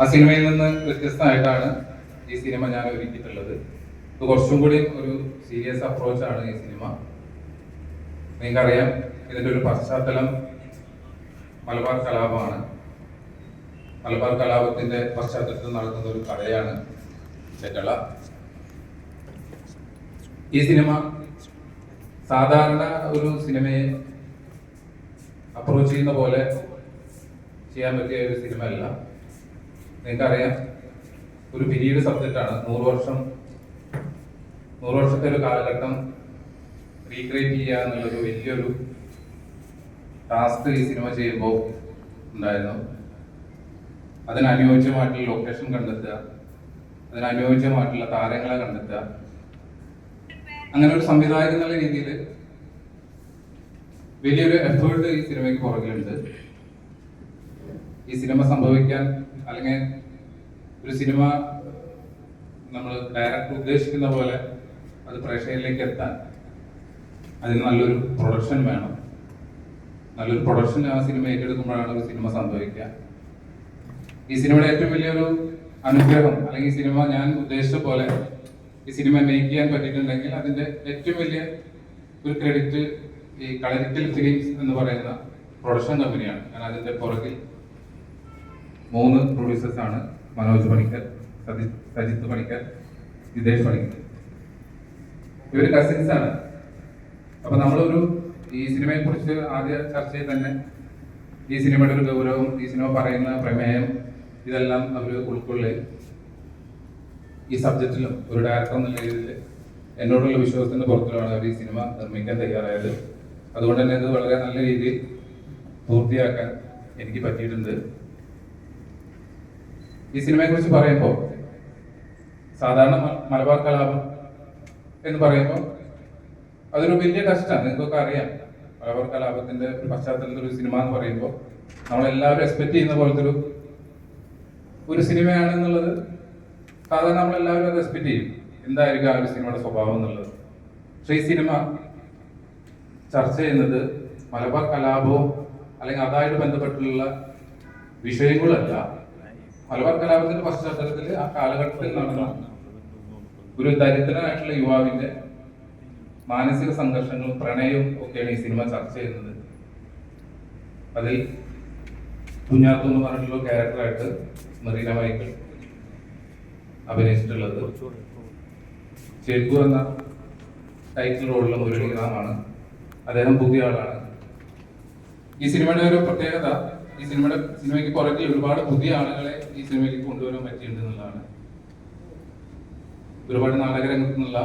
ആ സിനിമയിൽ നിന്ന് വ്യത്യസ്തമായിട്ടാണ് ഈ സിനിമ ഞാൻ ഒരുക്കിയിട്ടുള്ളത്. ഇത് കുറച്ചും കൂടി ഒരു സീരിയസ് അപ്രോച്ചാണ് ഈ സിനിമ. നിങ്ങൾക്കറിയാം ഇതിന്റെ ഒരു പശ്ചാത്തലം മലബാർ കലാപമാണ്. മലബാർ കലാപത്തിന്റെ പശ്ചാത്തലത്തിൽ നടക്കുന്ന ഒരു കഥയാണ് ചെറ്റള. ഈ സിനിമ സാധാരണ ഒരു സിനിമയെ അപ്രോച്ച് ചെയ്യുന്ന പോലെ ചെയ്യാൻ പറ്റിയ ഒരു സിനിമ അല്ല നിങ്ങൾക്കറിയാം ഒരു പിരീഡ് സബ്ജക്റ്റാണ്. നൂറ് വർഷം നൂറ് വർഷത്തെ ഒരു കാലഘട്ടം റീക്രിയേറ്റ് ചെയ്യുക എന്നുള്ളൊരു വലിയൊരു ടാസ്ക് ഈ സിനിമ ചെയ്യുമ്പോൾ ഉണ്ടായിരുന്നു. അതിനനുയോജ്യമായിട്ടുള്ള ലൊക്കേഷൻ കണ്ടെത്തുക അതിനനുയോജ്യമായിട്ടുള്ള താരങ്ങളെ കണ്ടെത്തുക. അങ്ങനെ ഒരു സംവിധായകൻ എന്നുള്ള രീതിയിൽ വലിയൊരു എഫേർട്ട് ഈ സിനിമയ്ക്ക് പുറകിലുണ്ട്. ഈ സിനിമ സംഭവിക്കാൻ അല്ലെങ്കിൽ ഒരു സിനിമ നമ്മൾ ഡയറക്ടർ ഉദ്ദേശിക്കുന്ന പോലെ അത് പ്രേക്ഷകരിലേക്ക് എത്താൻ അതിന് നല്ലൊരു പ്രൊഡക്ഷൻ വേണം. നല്ലൊരു പ്രൊഡക്ഷൻ ആ സിനിമ ഏറ്റെടുക്കുമ്പോഴാണ് ഒരു സിനിമ സംഭവിക്കുക. ഈ സിനിമയുടെ ഏറ്റവും വലിയൊരു അനുഗ്രഹം അല്ലെങ്കിൽ ഈ സിനിമ ഞാൻ ഉദ്ദേശിച്ച പോലെ ഈ സിനിമ മേക്ക് ചെയ്യാൻ പറ്റിയിട്ടുണ്ടെങ്കിൽ അതിന്റെ ഏറ്റവും വലിയ ഒരു ക്രെഡിറ്റ് ഈ കളരിക്കൽ ഫിലിംസ് എന്ന് പറയുന്ന പ്രൊഡക്ഷൻ കമ്പനിയാണ് കാരണം അതിന്റെ പുറകിൽ മൂന്ന് പ്രൊഡ്യൂസേഴ്സ് ആണ്. മനോജ് പണിക്കർ സജിത്ത് പണിക്കർ ജിതേഷ് പണിക്കർ. ഇവർ കസിൻസ് ആണ്. അപ്പൊ നമ്മളൊരു ഈ സിനിമയെ കുറിച്ച് ആദ്യ ചർച്ചയിൽ തന്നെ ഈ സിനിമയുടെ ഒരു ഗൗരവം ഈ സിനിമ പറയുന്ന പ്രമേയം ഇതെല്ലാം അവർ ഉൾക്കൊള്ളി. ഈ സബ്ജക്റ്റിലും ഒരു ഡയറക്ടർ എന്നുള്ള രീതിയിൽ എന്നോടുള്ള വിശ്വാസത്തിന്റെ പുറത്തിലാണ് അവർ ഈ സിനിമ നിർമ്മിക്കാൻ തയ്യാറായത്. അതുകൊണ്ട് തന്നെ ഇത് വളരെ നല്ല രീതിയിൽ പൂർത്തിയാക്കാൻ എനിക്ക് പറ്റിയിട്ടുണ്ട്. ഈ സിനിമയെ കുറിച്ച് പറയുമ്പോൾ സാധാരണ മലബാർ കലാപം എന്ന് പറയുമ്പോൾ അതൊരു വലിയ കഷ്ടമാണ് നിങ്ങൾക്കൊക്കെ അറിയാം. മലബാർ കലാപത്തിന്റെ ഒരു പശ്ചാത്തലത്തിൽ ഒരു സിനിമ എന്ന് പറയുമ്പോൾ നമ്മളെല്ലാവരും എക്സ്പെക്ട് ചെയ്യുന്ന പോലത്തെ ഒരു ഒരു സിനിമയാണെന്നുള്ളത് സാധാരണ നമ്മളെല്ലാവരും അത് എക്സ്പെക്ട് ചെയ്യും. എന്തായിരിക്കും ആ ഒരു സിനിമയുടെ സ്വഭാവം എന്നുള്ളത്? പക്ഷേ ഈ സിനിമ ചർച്ച ചെയ്യുന്നത് മലബാർ കലാപവും അല്ലെങ്കിൽ അതായിട്ട് ബന്ധപ്പെട്ടുള്ള വിഷയങ്ങളല്ല. മലബാർ കലാപത്തിന്റെ പശ്ചാത്തലത്തിൽ ആ കാലഘട്ടത്തിൽ നടന്ന ഒരു ദരിദ്രനായിട്ടുള്ള യുവാവിന്റെ മാനസിക സംഘർഷങ്ങളും പ്രണയവും ഒക്കെയാണ് ഈ സിനിമ ചർച്ച ചെയ്യുന്നത്. അതിൽ കുഞ്ഞാത്തു എന്ന് പറഞ്ഞിട്ടുള്ള ക്യാരക്ടറായിട്ട് മെറീന മൈക്കിൾ അഭിനയിച്ചിട്ടുള്ളത്. ചേക്കു എന്ന ടൈറ്റിൽ റോളിലുള്ള മുരളീറാമാണ്. അദ്ദേഹം പുതിയ ആളാണ്. ഈ സിനിമയുടെ ഒരു പ്രത്യേകത ഈ സിനിമയുടെ സിനിമയ്ക്ക് പുറകിൽ ഒരുപാട് പുതിയ ആളുകളെ ഈ സിനിമയ്ക്ക് കൊണ്ടുവരാൻ പറ്റിയിട്ടുണ്ട് എന്നുള്ളതാണ്. ഒരുപാട് നാടകരംഗത്തു നിന്നുള്ള